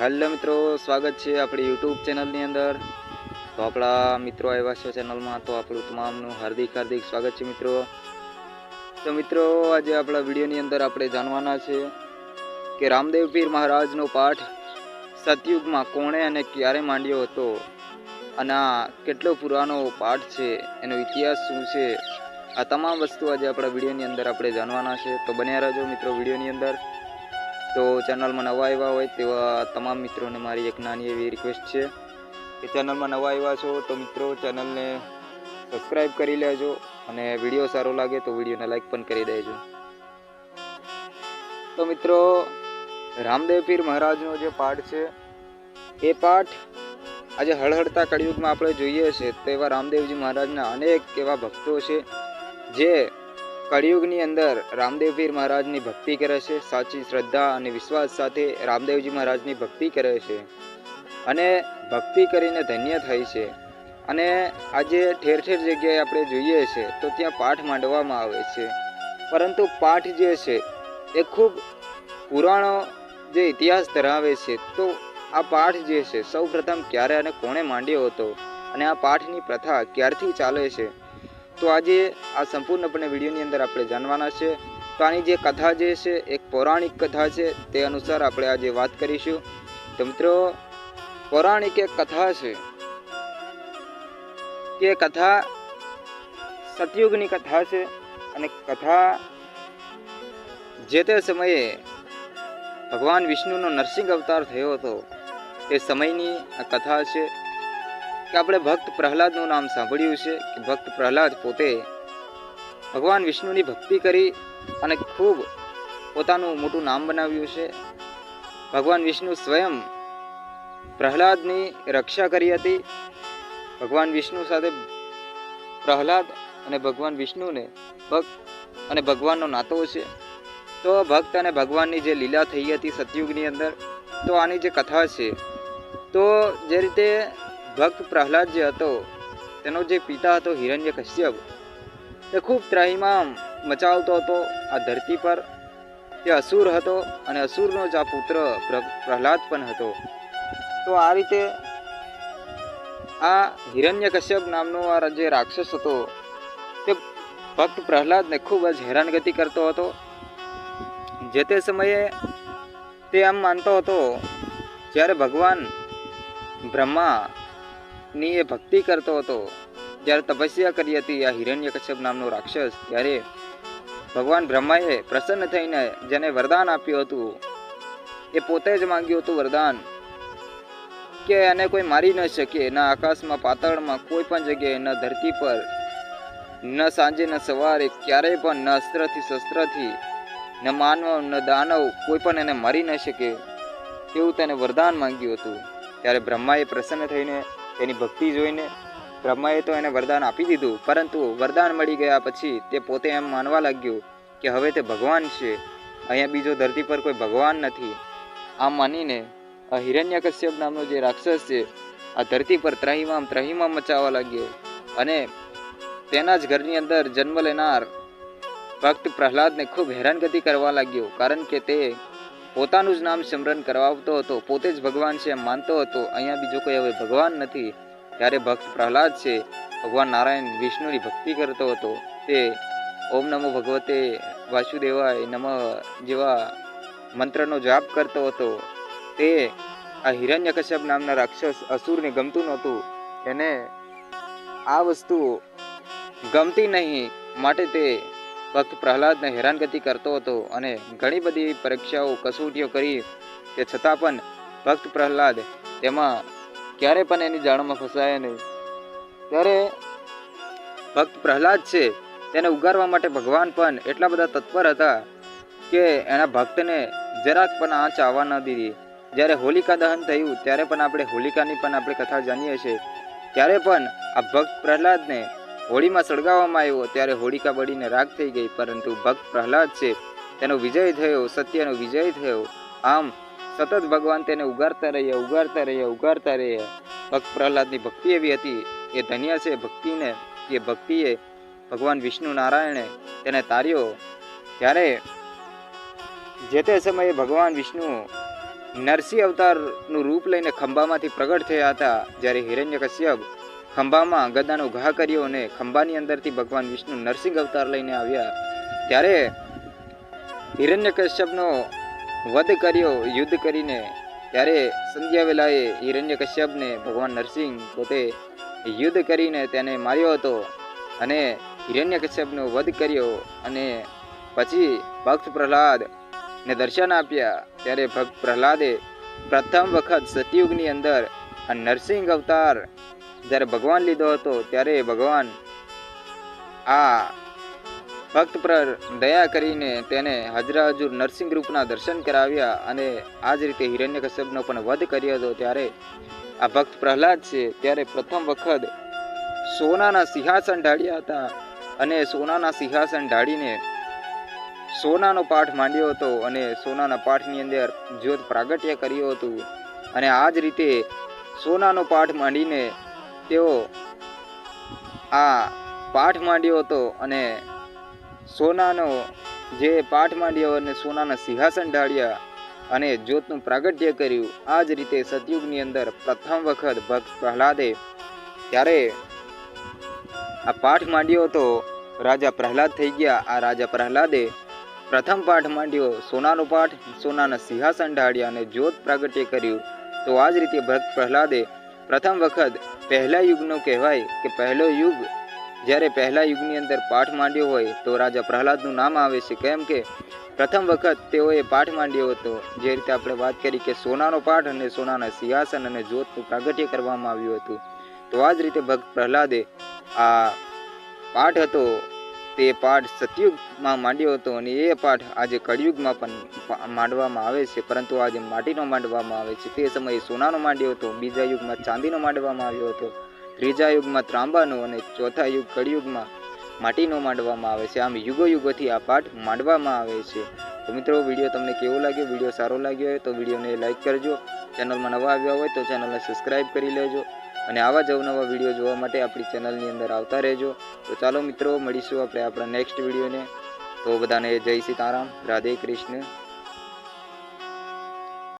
હાલો મિત્રો, સ્વાગત છે આપણી યુટ્યુબ ચેનલની અંદર. તો આપણા મિત્રો આવ્યા છે ચેનલમાં તો આપણું તમામનું હાર્દિક હાર્દિક સ્વાગત છે મિત્રો. તો મિત્રો, આજે આપણા વિડીયોની અંદર આપણે જાણવાના છે કે રામદેવ પીર મહારાજનો પાઠ સતયુગમાં કોણે અને ક્યારે માંડ્યો હતો? અને આ કેટલો પુરાનો પાઠ છે? એનો ઇતિહાસ શું છે? આ તમામ વસ્તુ આજે આપણા વિડીયોની અંદર આપણે જાણવાના છે. તો બન્યા રહેજો મિત્રો વિડીયોની અંદર. તો ચેનલમાં નવા આવ્યા હોય તેવા તમામ મિત્રોને મારી એક નાની એવી રિક્વેસ્ટ છે કે ચેનલમાં નવા આવ્યા છો તો મિત્રો ચેનલને સબસ્ક્રાઈબ કરી લેજો અને વીડિયો સારો લાગે તો વિડીયોને લાઈક પણ કરી દેજો. તો મિત્રો, રામદેવ પીર મહારાજનો જે પાઠ છે, એ પાઠ આજે હળહળતા કળિયુગમાં આપણે જોઈએ છે તેવા રામદેવજી મહારાજના અનેક એવા ભક્તો છે જે કળિયુગની અંદર રામદેવવીર મહારાજની ભક્તિ કરે છે, સાચી શ્રદ્ધા અને વિશ્વાસ સાથે રામદેવજી મહારાજની ભક્તિ કરે છે અને ભક્તિ કરીને ધન્ય થાય છે. અને આજે ઠેર ઠેર જગ્યાએ આપણે જોઈએ છે તો ત્યાં પાઠ માંડવામાં આવે છે. પરંતુ પાઠ જે છે એ ખૂબ પુરાણો જે ઇતિહાસ ધરાવે છે તો આ પાઠ જે છે સૌ પ્રથમ ક્યારે અને કોણે માંડ્યો હતો અને આ પાઠની પ્રથા ક્યારથી ચાલે છે? તો આજે આ સંપૂર્ણપણે વિડીયોની અંદર આપણે જાણવાના છે. તો આની જે કથા જે છે, એક પૌરાણિક કથા છે, તે અનુસાર આપણે આજે વાત કરીશું. તો મિત્રો, પૌરાણિક એક કથા છે. કે કથા સતયુગની કથા છે અને કથા જે તે સમયે ભગવાન વિષ્ણુનો નરસિંહ અવતાર થયો હતો. એ સમયની કથા છે. કે આપણે ભક્ત પ્રહલાદનું નામ સાંભળ્યું છે કે ભક્ત પ્રહલાદ પોતે ભગવાન વિષ્ણુની ભક્તિ કરી અને ખૂબ પોતાનું મોટું નામ બનાવ્યું છે. ભગવાન વિષ્ણુ સ્વયં પ્રહલાદની રક્ષા કરી હતી. ભગવાન વિષ્ણુ સાથે પ્રહલાદ અને ભગવાન વિષ્ણુને ભક્ત અને ભગવાનનો નાતો છે. તો ભક્ત અને ભગવાનની જે લીલા થઈ હતી સતયુગની અંદર, તો આની જે કથા છે, તો જે રીતે ભક્ત પ્રહલાદ જે હતો, તેનો જે પિતા હતો હિરણ્ય કશ્યપ તે ખૂબ ત્રાહિમામ મચાવતો હતો આ ધરતી પર. તે અસુર હતો અને અસુરનો જ આ પુત્ર પ્ર- પ્રહલાદ પણ હતો. તો આ રીતે આ હિરણ્ય કશ્યપ નામનો આ જે રાક્ષસ હતો, તે ભક્ત પ્રહલાદને ખૂબ જ હેરાનગતિ કરતો હતો. જે તે સમયે તે આમ માનતો હતો, જ્યારે ભગવાન બ્રહ્મા ની એ ભક્તિ કરતો હતો. જ્યારે તપસ્યા કરી હતી આ હિરણ્ય કશ્યપ નામનો રાક્ષસ, ત્યારે ભગવાન બ્રહ્માએ પ્રસન્ન થઈને જેને વરદાન આપ્યું હતું, એ પોતે જ માંગ્યું હતું વરદાન, કે એને કોઈ મારી ન શકે, ન આકાશમાં, પાતાળમાં, કોઈ પણ જગ્યાએ, ન ધરતી પર, ન સાંજે, ન સવારે, ક્યારેય પણ, ન અસ્ત્રથી, શસ્ત્રથી, ન માનવ, ન દાનવ, કોઈ પણ એને મારી ન શકે, એવું તેને વરદાન માંગ્યું હતું. ત્યારે બ્રહ્માએ પ્રસન્ન થઈને તેની ભક્તિ જોઈને બ્રહ્માએ તો એને વરદાન આપી દીધું. પરંતુ વરદાન મળી ગયા પછી તે પોતે એમ માનવા લાગ્યું કે હવે તે ભગવાન છે. અહીંયા બીજો ધરતી પર કોઈ ભગવાન નથી. આમ માનીને આ હિરણ્યકશ્યપ નામનો જે રાક્ષસ છે, આ ધરતી પર ત્રહીમામ ત્રહીમામ મચાવવા લાગ્યો અને તેના જ ઘરની અંદર જન્મ લેનાર ભક્ત પ્રહલાદને ખૂબ હેરાનગતિ કરવા લાગ્યો કારણ કે તે પોતાનું જ નામ સ્મરણ કરાવતો હતો, પોતે જ ભગવાન છે એમ માનતો હતો. અહીંયા બીજો કોઈ હવે ભગવાન નથી. ત્યારે ભક્ત પ્રહલાદ છે, ભગવાન નારાયણ વિષ્ણુની ભક્તિ કરતો હતો. તે ઓમ નમો ભગવતે વાસુદેવાય નમ જેવા મંત્રનો જાપ કરતો હતો. તે આ હિરણ્યકશ્યપ નામના રાક્ષસ અસુરને ગમતું નહોતું. એને આ વસ્તુ ગમતી નહીં, માટે તે ભક્ત પ્રહલાદને હેરાનગતિ કરતો હતો અને ઘણી બધી પરીક્ષાઓ કસોટીઓ કરી તે છતાં પણ ભક્ત પ્રહલાદ તેમાં ક્યારે પણ એની જાળમાં ફસાયા નહીં. ત્યારે ભક્ત પ્રહલાદ છે તેને ઉગારવા માટે ભગવાન પણ એટલા બધા તત્પર હતા કે એના ભક્તને જરાક પણ આંચ આવવા ન દીધી. જ્યારે હોલિકા દહન થયું, ત્યારે પણ આપણે હોલિકાની પણ આપણે કથા જાણીએ છીએ. ત્યારે પણ આ ભક્ત પ્રહલાદને હોળીમાં સળગાવવામાં આવ્યો ત્યારે હોળિકા બળીને રાગ થઈ ગઈ, પરંતુ ભક્ત પ્રહલાદ છે, તેનો વિજય થયો, સત્યનો વિજય થયો. આમ સતત ભગવાન તેને ઉગારતા રહ્યા ઉગારતા રહ્યા ઉગારતા રહ્યા. ભક્ત પ્રહલાદની ભક્તિ એવી હતી, એ ધન્ય છે ભક્તિને, એ ભક્તિએ ભગવાન વિષ્ણુ નારાયણે તેને તાર્યો. ત્યારે જે તે સમયે ભગવાન વિષ્ણુ નરસિંહ અવતારનું રૂપ લઈને ખંભામાંથી પ્રગટ થયા હતા, જ્યારે હિરણ્યકશ્યપ ખંભામાં ગદાનો ઘા કર્યો અને ખંભાની અંદરથી ભગવાન વિષ્ણુ નરસિંહ અવતાર લઈને આવ્યા. ત્યારે હિરણ્ય કશ્યપનો વધ કર્યો, યુદ્ધ કરીને. ત્યારે સંધ્યા વેલાએ હિરણ્ય કશ્યપને ભગવાન નરસિંહ પોતે યુદ્ધ કરીને તેને માર્યો હતો અને હિરણ્ય કશ્યપનો વધ કર્યો અને પછી ભક્ત પ્રહલાદ ને દર્શન આપ્યા. ત્યારે ભક્ત પ્રહલાદે પ્રથમ વખત સતયુગની અંદર આ નરસિંહ અવતાર જ્યારે ભગવાન લીધો હતો, ત્યારે ભગવાન આ ભક્ત પર દયા કરીને તેને હજરા હજુર નરસિંહ રૂપના દર્શન કરાવ્યા અને આ જ રીતે હિરણ્યકશ્યપનો પણ વધ કર્યો હતો. ત્યારે આ ભક્ત પ્રહલાદ છે, ત્યારે પ્રથમ વખત સોનાના સિંહાસન ઢાળ્યા હતા અને સોનાના સિંહાસન ઢાળીને સોનાનો પાઠ માંડ્યો હતો અને સોનાના પાઠની અંદર જ્યોત પ્રાગટ્ય કર્યું હતું. અને આ જ રીતે સોનાનો પાઠ માંડીને તેઓ આ પાઠ માંડ્યો હતો અને સોનાનો જે પાઠ માંડ્યો અને સોનાના સિંહાસન ઢાળ્યા અને જ્યોતનું પ્રાગટ્ય કર્યું, આ જ રીતે સતયુગની અંદર પ્રથમ વખત ભક્ત પ્રહલાદે ત્યારે આ પાઠ માંડ્યો હતો. રાજા પ્રહલાદ થઈ ગયા. આ રાજા પ્રહલાદે પ્રથમ પાઠ માંડ્યો, સોનાનો પાઠ, સોનાના સિંહાસન ઢાળ્યા અને જ્યોત પ્રાગટ્ય કર્યું. તો આ જ રીતે ભક્ત પ્રહલાદે પ્રથમ વખત પહેલા યુગનો કહેવાય કે પહેલો યુગ, જ્યારે પહેલા યુગની અંદર પાઠ માંડ્યો હોય તો રાજા પ્રહલાદનું નામ આવે છે. કેમ કે પ્રથમ વખત તેઓએ પાઠ માંડ્યો હતો, જે રીતે આપણે વાત કરી કે સોનાનો પાઠ અને સોનાના સિંહાસન અને જ્યોતનું પ્રાગટ્ય કરવામાં આવ્યું હતું. તો આ જ રીતે ભક્ત પ્રહલાદે આ પાઠ હતો તે પાઠ સતયુગમાં માંડ્યો હતો અને એ પાઠ આજે કળિયુગમાં પણ માંડવામાં આવે છે. પરંતુ આજે માટીનો માંડવામાં આવે છે. તે સમયે સોનાનો માંડ્યો હતો, બીજા યુગમાં ચાંદીનો માંડવામાં આવ્યો હતો, ત્રીજા યુગમાં ત્રાંબાનો અને ચોથા યુગ કળિયુગમાં માટીનો માંડવામાં આવે છે. આમ યુગો યુગોથી આ પાઠ માંડવામાં આવે છે. તો મિત્રો, વીડિયો તમને કેવો લાગ્યો? વીડિયો સારો લાગ્યો હોય તો વિડીયોને લાઇક કરજો. ચેનલમાં નવા આવ્યા હોય તો ચેનલને સબસ્ક્રાઈબ કરી લેજો. અને આવા જ અવનવા વીડિયો જોવા માટે આપણી ચેનલની અંદર આવતા રહેજો. તો ચાલો મિત્રો, મળીશું આપણે આપણા નેક્સ્ટ વિડીયોને. તો બધાને જય સીતારામ રાધે કૃષ્ણ.